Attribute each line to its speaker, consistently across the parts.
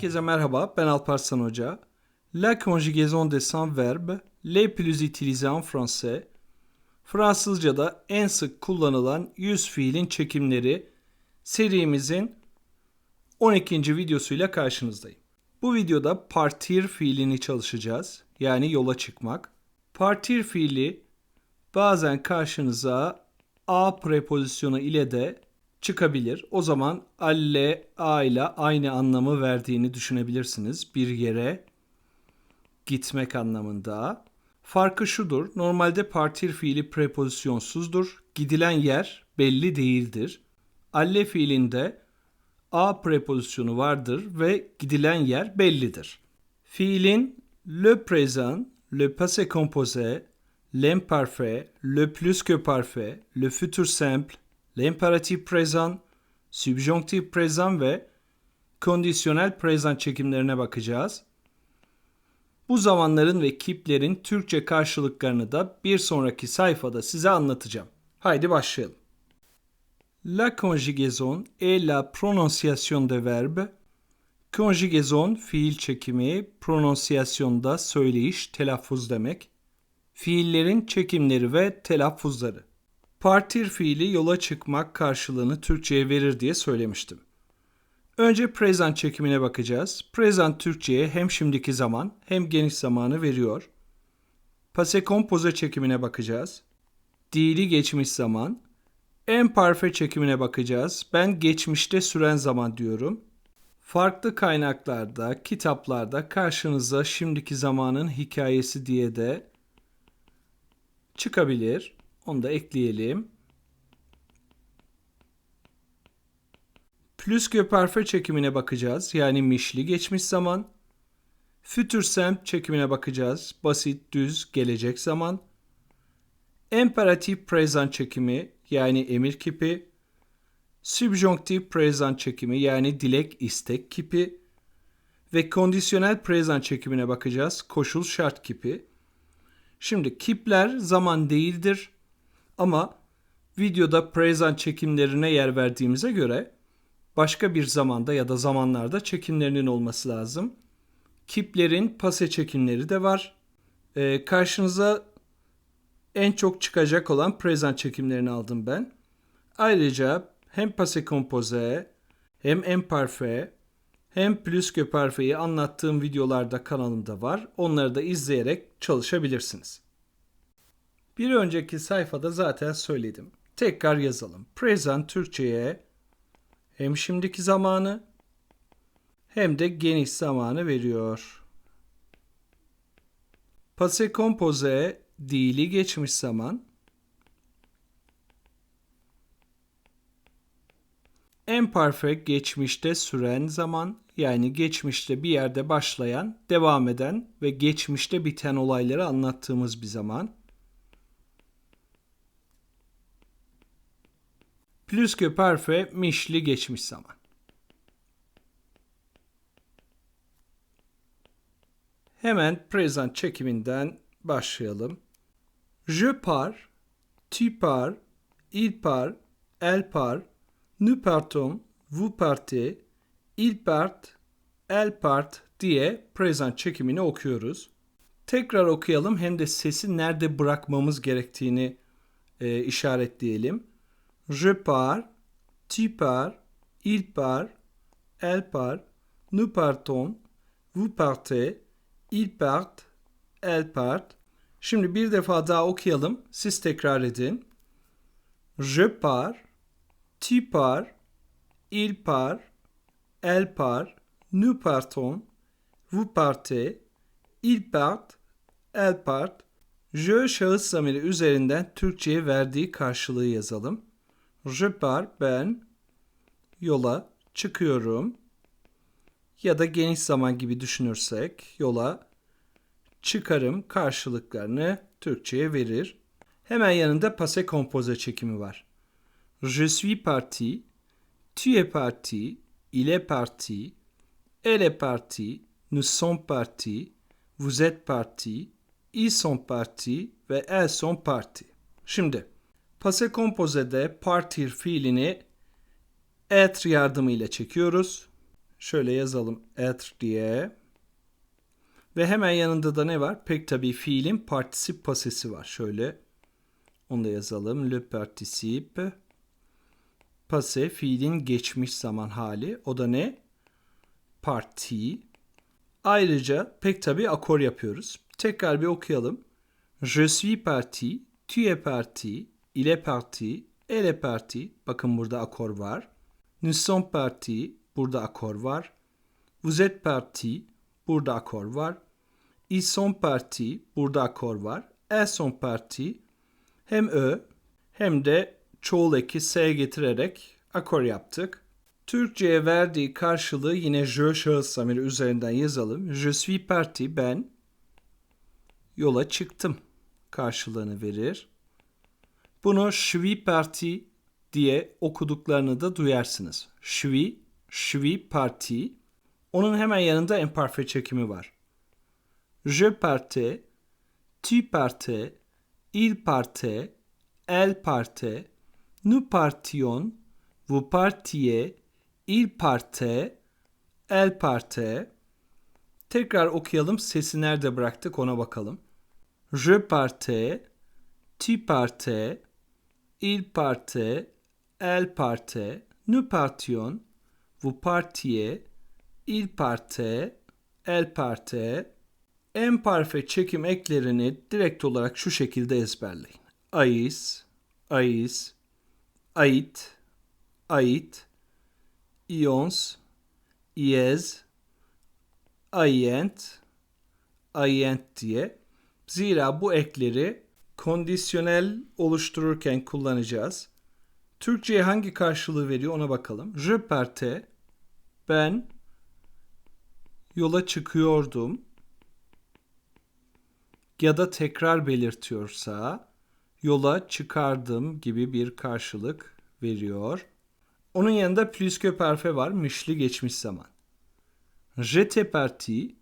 Speaker 1: Herkese merhaba, ben Alparslan Hoca. La conjugaison des sans verbes les plus utilisés en français. Fransızca'da en sık kullanılan yüz fiilin çekimleri serimizin 12. videosuyla karşınızdayım. Bu videoda partir fiilini çalışacağız. Yani yola çıkmak. Partir fiili bazen karşınıza a prepozisyonu ile de çıkabilir. O zaman alle, a ile aynı anlamı verdiğini düşünebilirsiniz. Bir yere gitmek anlamında. Farkı şudur. Normalde partir fiili prepozisyonsuzdur. Gidilen yer belli değildir. Alle fiilinde a prepozisyonu vardır ve gidilen yer bellidir. Fiilin le présent, le passé composé, l'imparfait, le plus que parfait, le futur simple, l'impératif présent, subjonctif présent ve kondisyonel present çekimlerine bakacağız. Bu zamanların ve kiplerin Türkçe karşılıklarını da bir sonraki sayfada size anlatacağım. Haydi başlayalım. La conjugaison est la prononciation de verbe. Conjugaison fiil çekimi, prononciation da söyleyiş, telaffuz demek. Fiillerin çekimleri ve telaffuzları. Partir fiili yola çıkmak karşılığını Türkçe'ye verir diye söylemiştim. Önce present çekimine bakacağız. Present Türkçe'ye hem şimdiki zaman hem geniş zamanı veriyor. Passé composé çekimine bakacağız. Dili geçmiş zaman. Imparfait çekimine bakacağız. Ben geçmişte süren zaman diyorum. Farklı kaynaklarda, kitaplarda karşınıza şimdiki zamanın hikayesi diye de çıkabilir. Onu da ekleyelim. Plus parfait çekimine bakacağız. Yani mişli geçmiş zaman. Futur simple çekimine bakacağız. Basit, düz, gelecek zaman. Imperatif present çekimi yani emir kipi. Subjonctif present çekimi yani dilek, istek kipi. Ve kondisyonel present çekimine bakacağız. Koşul şart kipi. Şimdi kipler zaman değildir. Ama videoda present çekimlerine yer verdiğimize göre başka bir zamanda ya da zamanlarda çekimlerinin olması lazım. Kiplerin pase çekimleri de var. Ee, karşınıza en çok çıkacak olan present çekimlerini aldım ben. Ayrıca hem pase composé hem imparfait hem plus que parfait'i anlattığım videolarda kanalımda var. Onları da izleyerek çalışabilirsiniz. Bir önceki sayfada zaten söyledim. Tekrar yazalım. Present Türkçe'ye hem şimdiki zamanı hem de geniş zamanı veriyor. Passé composé dili geçmiş zaman. Imperfect geçmişte süren zaman yani geçmişte bir yerde başlayan, devam eden ve geçmişte biten olayları anlattığımız bir zaman. Plus que parfait mişli geçmiş zaman. Hemen present çekiminden başlayalım. Je pars, tu pars, il part, elle part, nous partons, vous partez, il part, elle part diye present çekimini okuyoruz. Tekrar okuyalım hem de sesi nerede bırakmamız gerektiğini e, işaretleyelim. Je pars, tu pars, il part, elle part, nous partons, vous partez, il part, elle part. Şimdi bir defa daha okuyalım. Siz tekrar edin. Je pars, tu pars, il part, elle part, nous partons, vous partez, il part, elle part. Je şahıs zamiri üzerinden Türkçe'ye verdiği karşılığı yazalım. Je ben yola çıkıyorum. Ya da geniş zaman gibi düşünürsek yola çıkarım karşılıklarını Türkçe'ye verir. Hemen yanında passé composé çekimi var. Je suis parti, tu es parti, il est parti, elle est partie, nous sommes partis, vous êtes partis, ils sont partis ve elles sont partis. Şimdi Pase kompozede partir fiilini et yardımıyla çekiyoruz. Şöyle yazalım être diye. Ve hemen yanında da ne var? Pek tabii fiilin partisip pasesi var. Şöyle onu da yazalım. Le participe passé fiilin geçmiş zaman hali. O da ne? Parti. Ayrıca pek tabii akor yapıyoruz. Tekrar bir okuyalım. Je suis parti, tu es parti, il est parti, elle est parti. Bakın burada akor var. Nous sommes partis, burada akor var. Vous êtes parti, burada akor var. Ils sont partis, burada akor var. Elles sont parties, hem ö hem de çoğul eki s getirerek akor yaptık. Türkçe'ye verdiği karşılığı yine je şahıs zamiri üzerinden yazalım. Je suis parti, ben yola çıktım karşılığını verir. Bunu suis parti diye okuduklarını da duyarsınız. Je suis parti. Onun hemen yanında imparfait çekimi var. Je partais, tu partais, il partait, elle partait, nous partions, vous partiez, il partait, elle partait. Tekrar okuyalım. Sesi nerede bıraktık ona bakalım. Je partais, tu partais, il partait, elle partait, nous partions, vous partiez, il partait, elle partait. Emparfe çekim eklerini direkt olarak şu şekilde ezberleyin. Ais, ais, ait, ait, ions, iez, aient, aient diye. Zira bu ekleri kondisyonel oluştururken kullanacağız. Türkçe'ye hangi karşılığı veriyor ona bakalım. Je partais, ben yola çıkıyordum ya da tekrar belirtiyorsa yola çıkardım gibi bir karşılık veriyor. Onun yanında plus que parfait var. Mişli geçmiş zaman. J'étais parti,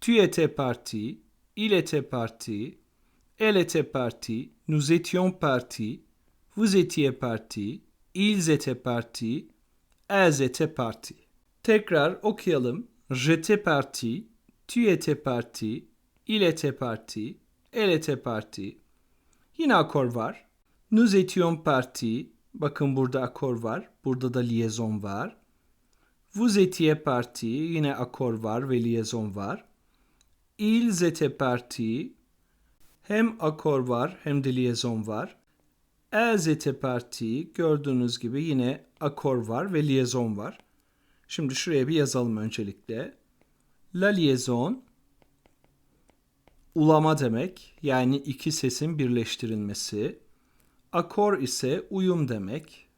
Speaker 1: tu étais parti, il était parti, elle était partie, nous étions partis, vous étiez partis, ils étaient partis, elles étaient parties. Tekrar okuyalım. J'étais parti, tu étais parti, il était parti, elle était partie. Yine akor var. Nous étions partis. Bakın burada akor var. Burada da liaison var. Vous étiez partis. Yine akor var ve liaison var. Ils étaient partis. Hem akor var hem de liaison var. Elles étaient partis. Gördüğünüz gibi yine akor var ve liaison var. Şimdi şuraya bir yazalım öncelikle. La liaison ulama demek. Yani iki sesin birleştirilmesi. Akor ise uyum demek.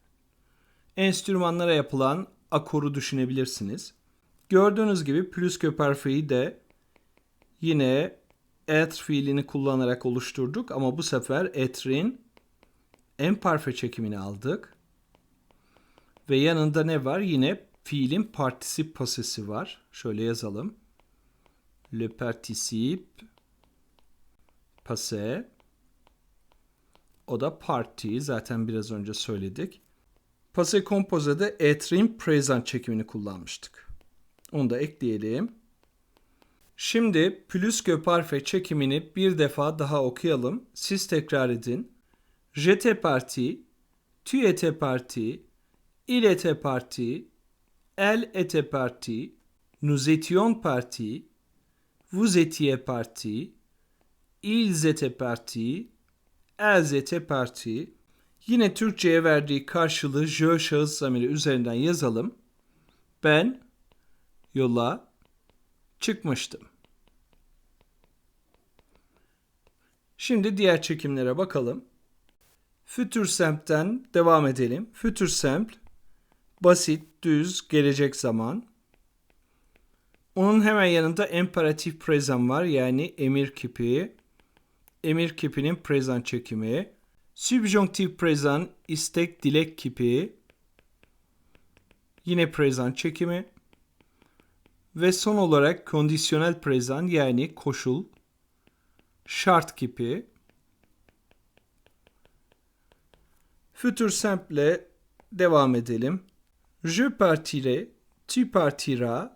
Speaker 1: Enstrümanlara yapılan akoru düşünebilirsiniz. Gördüğünüz gibi que parfait'i de yine être fiilini kullanarak oluşturduk ama bu sefer etre'in en parfe çekimini aldık. Ve yanında ne var? Yine fiilin partisip pasesi var. Şöyle yazalım. Le participe passé. O da parti. Zaten biraz önce söyledik. Passé compose'de etrin present çekimini kullanmıştık. Onu da ekleyelim. Şimdi plus que parfait çekimini bir defa daha okuyalım. Siz tekrar edin. J'étais parti, tu étais parti, il était parti, elle était partie, nous étions partis, vous étiez partis, ils. Yine Türkçe'ye verdiği karşılığı je şahıs zamiri üzerinden yazalım. Ben yola çıkmıştım. Şimdi diğer çekimlere bakalım. Futur Simp'ten devam edelim. Simple basit, düz, gelecek zaman. Onun hemen yanında imperatif present var yani emir kipi. Emir kipinin present çekimi. Subjunctive present istek dilek kipi. Yine present çekimi. Ve son olarak kondisyonel present yani koşul, şart kipi. Future simple devam edelim. Je partirai, tu partiras,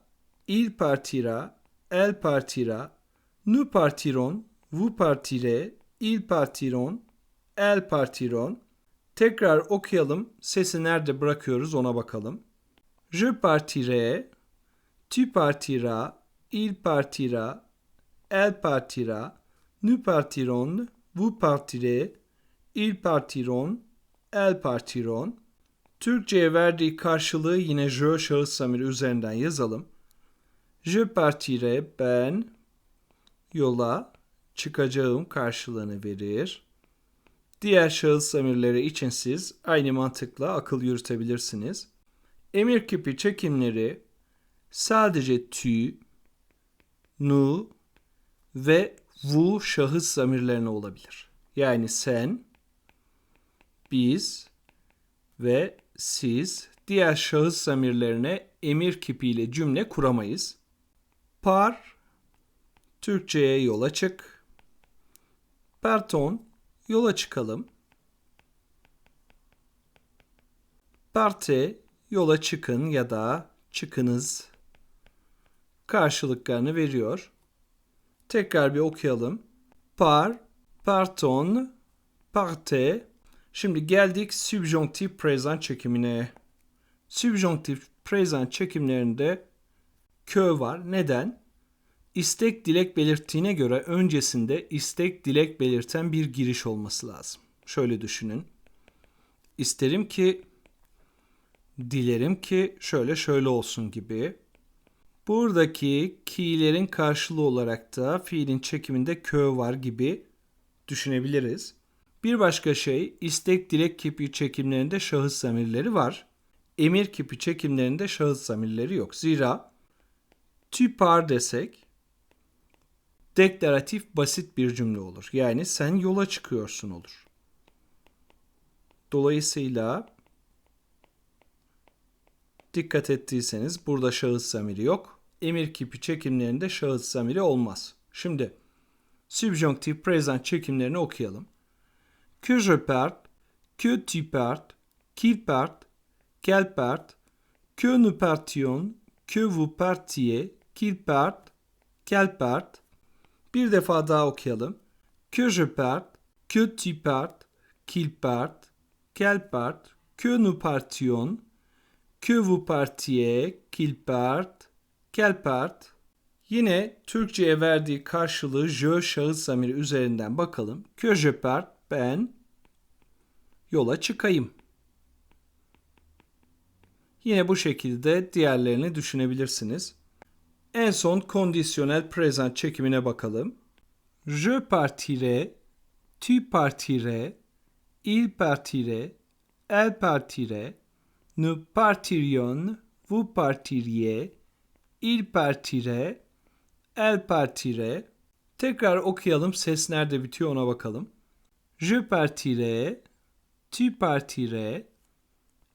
Speaker 1: il partira, elle partira, nous partirons, vous partirez, ils partiront, elles partiront. Tekrar okuyalım. Sesi nerede bırakıyoruz ona bakalım. Je partirai, tu partiras, il partira, elle partira, nous partirons, vous partirez, ils partiront, elles partiront. Türkçe'ye verdiği karşılığı yine je şahıs zamiri üzerinden yazalım. Je partirai ben yola çıkacağım karşılığını verir. Diğer şahıs zamirleri için siz aynı mantıkla akıl yürütebilirsiniz. Emir kipi çekimleri sadece tu, nu ve vu şahıs zamirlerine olabilir. Yani sen, biz ve siz diğer şahıs zamirlerine emir kipiyle cümle kuramayız. Par, Türkçe'ye yola çık. Parton, yola çıkalım. Parte, yola çıkın ya da çıkınız karşılıklarını veriyor. Tekrar bir okuyalım. Par, parton, parte. Şimdi geldik subjonktif present çekimine. Subjonktif present çekimlerinde kö var. Neden? İstek dilek belirttiğine göre öncesinde istek dilek belirten bir giriş olması lazım. Şöyle düşünün. İsterim ki dilerim ki şöyle şöyle olsun gibi. Buradaki ki'lerin karşılığı olarak da fiilin çekiminde kö var gibi düşünebiliriz. Bir başka şey istek dilek kipi çekimlerinde şahıs zamirleri var. Emir kipi çekimlerinde şahıs zamirleri yok. Zira tu par desek deklaratif basit bir cümle olur. Yani sen yola çıkıyorsun olur. Dolayısıyla dikkat ettiyseniz burada şahıs zamiri yok. Emir kipi çekimlerinde şahıs zamiri olmaz. Şimdi subjonktif present çekimlerini okuyalım. Que je parte, que tu partes, qu'il parte, qu'elle parte, que nous partions, que vous partiez, qu'il parte, qu'elle parte. Bir defa daha okuyalım. Que je parte, que tu partes, qu'il parte, qu'elle parte, que nous partions, que vous partiez, qu'il parte, qu'elle parte. Yine Türkçe'ye verdiği karşılığı je şahıs zamiri üzerinden bakalım. Que je parte, ben yola çıkayım. Yine bu şekilde diğerlerini düşünebilirsiniz. En son kondisyonel present çekimine bakalım. Je partirai, tu partirais, il partirait, elle partirait, nous partirions, vous partiriez, il partirait, elle partirait. Tekrar okuyalım ses nerede bitiyor ona bakalım. Je partirai, tu partirais,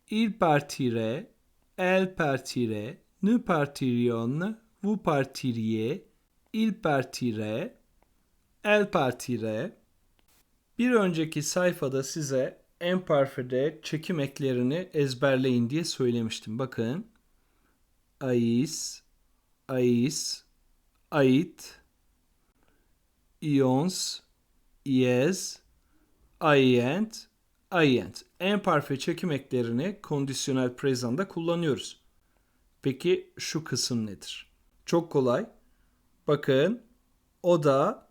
Speaker 1: il partirait, elle partirait, nous partirions, vous partiriez, il partirait, elle partirait. Bir önceki sayfada size en parfede çekim eklerini ezberleyin diye söylemiştim. Bakın. Ais, ais, ait, ions, iez, aient, aient. En parfe çekim eklerini kondisyonel present'da kullanıyoruz. Peki şu kısım nedir? Çok kolay. Bakın o da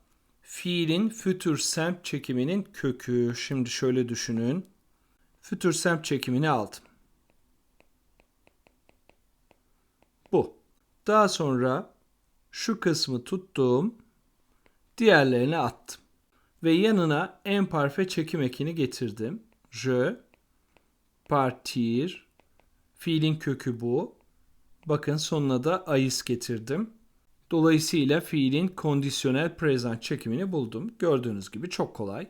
Speaker 1: fiilin fütür semt çekiminin kökü. Şimdi şöyle düşünün. Fütür semt çekimini aldım. Bu. Daha sonra şu kısmı tuttum. Diğerlerini attım. Ve yanına en parfe çekim ekini getirdim. Je partir fiilin kökü bu. Bakın sonuna da ais getirdim. Dolayısıyla fiilin kondisyonel present çekimini buldum. Gördüğünüz gibi çok kolay.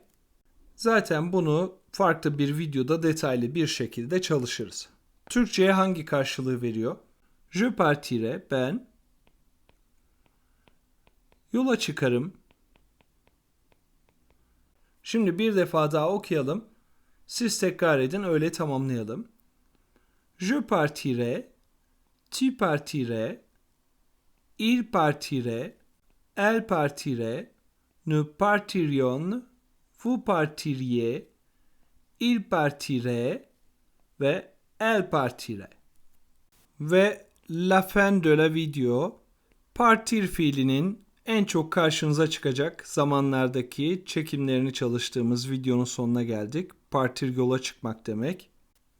Speaker 1: Zaten bunu farklı bir videoda detaylı bir şekilde çalışırız. Türkçe'ye hangi karşılığı veriyor? Je partire ben yola çıkarım. Şimdi bir defa daha okuyalım. Siz tekrar edin öyle tamamlayalım. Je partirai tu partirais, il partirait, elle partirait, nous partirions, vous partiriez, il partirait ve elle partirait. Ve la fin de la video partir fiilinin en çok karşınıza çıkacak zamanlardaki çekimlerini çalıştığımız videonun sonuna geldik. Partir yola çıkmak demek.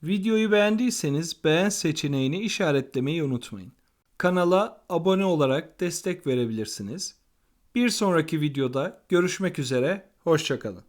Speaker 1: Videoyu beğendiyseniz beğen seçeneğini işaretlemeyi unutmayın. Kanala abone olarak destek verebilirsiniz. Bir sonraki videoda görüşmek üzere, hoşçakalın.